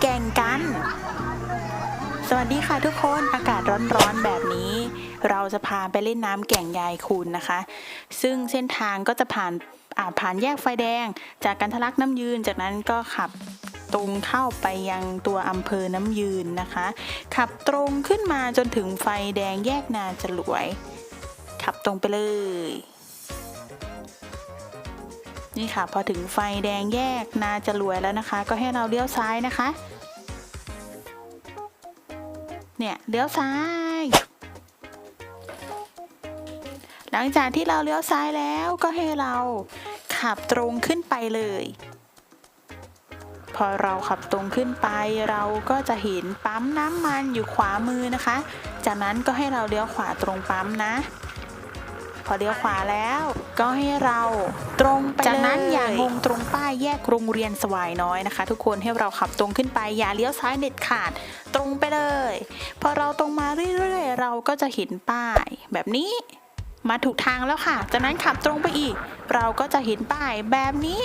แก่งกัน สวัสดีค่ะทุกคนอากาศร้อนๆแบบนี้ เราจะพาไปเล่นน้ำแก่งยายคูนนะคะ ซึ่งเส้นทางก็จะผ่านอาผ่านแยกไฟแดง จากกันทะลักน้ำยืน จากนั้นก็ขับตรงเข้าไปยังตัวอำเภอน้ำยืนนะคะ ขับตรงขึ้นมาจนถึงไฟแดงแยกนาจรวย ขับตรงไปเลย นี่ค่ะ พอถึงไฟแดงแยกนาจรวยแล้วนะคะ ก็ให้เราเลี้ยวซ้ายนะคะ เนี่ยเลี้ยวซ้าย หลังจากที่เราเลี้ยวซ้ายแล้วก็ให้เราขับตรงขึ้นไปเลย พอเราขับตรงขึ้นไป เราก็จะเห็นปั๊มน้ำมันอยู่ขวามือนะคะ จากนั้นก็ให้เราเลี้ยวขวาตรงปั๊มนะ พอเลี้ยวขวาแล้ว ก็ให้เราตรงไปจากนั้นอย่างงงตรงป้ายแยกโรงเรียนสวายน้อยนะคะ ทุกคนให้เราขับตรงขึ้นไปอย่าเลี้ยวซ้ายเด็ดขาดตรงไปเลย พอเราตรงมาเรื่อยๆเราก็จะเห็นป้ายแบบนี้มาถูกทางแล้วค่ะ จากนั้นขับตรงไปอีก เราก็จะเห็นป้ายแบบนี้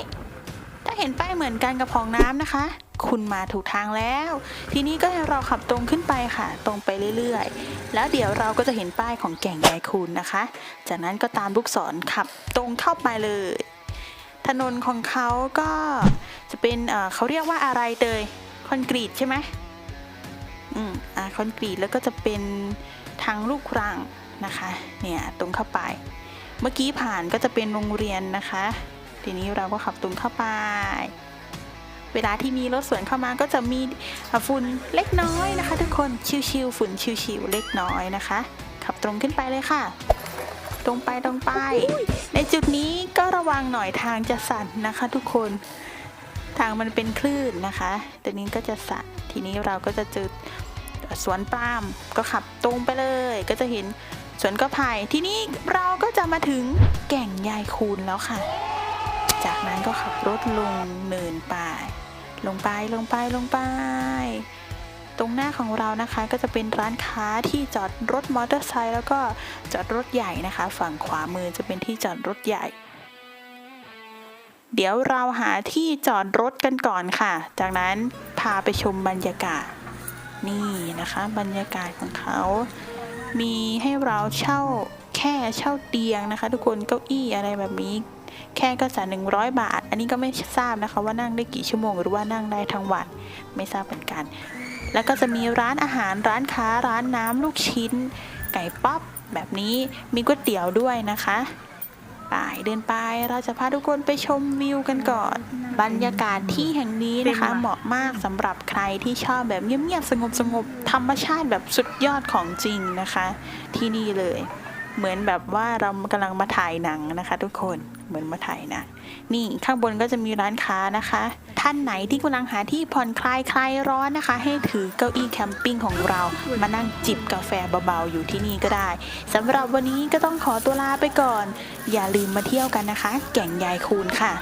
ถ้าเห็นป้ายเหมือนกันกับของน้ำนะคะ คุณมาถูกทางแล้ว ทีนี้ก็ให้เราขับตรงขึ้นไปค่ะ ตรงไปเรื่อยๆ แล้วเดี๋ยวเราก็จะเห็นป้ายของแก่งยายคูนนะคะ จากนั้นก็ตามลูกศรขับตรงเข้าไปเลย ถนนของเขาก็จะเป็นเขาเรียกว่าอะไรเตยคอนกรีตใช่ไหมอืมอ่าคอนกรีตแล้วก็จะเป็นทางลูกรังนะคะเนี่ยตรงเข้าไป เมื่อกี้ผ่านก็จะเป็นโรงเรียนนะคะ ทีนี้เราก็ขับตรงเข้าไป วลาที่มีรถสวนเข้ามาก็จะมีฝุ่นเล็กน้อยนะคะ ทุกคนชิวๆฝุ่นชิวๆเล็กน้อยนะคะ ขับตรงขึ้นไปเลยค่ะ ตรงไปตรงไป ในจุดนี้ก็ระวังหน่อยทางจะสั่นนะคะ ทุกคนทางมันเป็นคลื่นนะคะตรงนี้ก็จะสั่นทีนี้เราก็จะเจอสวนปาล์มก็ขับตรงไปเลย ก็จะเห็นสวนกระไผ่ทีนี้เราก็จะมาถึงแก่งยายคูนแล้วค่ะ จากนั้นก็ขับรถลงเนินไป ลงไปลงไปลงไป ตรงหน้าของเรานะคะก็จะเป็นร้านค้าที่จอดรถมอเตอร์ไซค์แล้วก็จอดรถใหญ่นะคะ ฝั่งขวามือจะเป็นที่จอดรถใหญ่ เดี๋ยวเราหาที่จอดรถกันก่อนค่ะ จากนั้นพาไปชมบรรยากาศ นี่นะคะบรรยากาศของเขา มีให้เราเช่าแค่เช่าเตียงนะคะ ทุกคนเก้าอี้อะไรแบบนี้ แค่ก็จ่ายหนึ่งร้อยบาท อันนี้ก็ไม่ทราบนะคะ ว่านั่งได้กี่ชั่วโมงหรือว่านั่งได้ทั้งวันไม่ทราบเหมือนกัน แล้วก็จะมีร้านอาหารร้านค้าร้านน้ำลูกชิ้น ไก่ป๊อปแบบนี้มีก๋วยเตี๋ยวด้วยนะคะไปเดินไปเราจะพาทุกคนไปชมวิวกันก่อน บรรยากาศที่แห่งนี้นะคะ เหมาะมากสำหรับใครที่ชอบแบบเงียบๆสงบๆธรรมชาติแบบสุดยอดของจริงนะคะ ที่นี่เลย เหมือนแบบว่าเรากำลังมาถ่ายหนังนะคะ ทุกคนเหมือนมาถ่ายหนังนี่ข้างบนก็จะมีร้านค้านะคะ ท่านไหนที่กำลังหาที่ผ่อนคลายคลายร้อนนะคะ ให้ถือเก้าอี้แคมปิ้งของเรา มานั่งจิบกาแฟเบาๆอยู่ที่นี่ก็ได้สำหรับวันนี้ก็ต้องขอตัวลาไปก่อน อย่าลืมมาเที่ยวกันนะคะ แก่งยายคูนค่ะ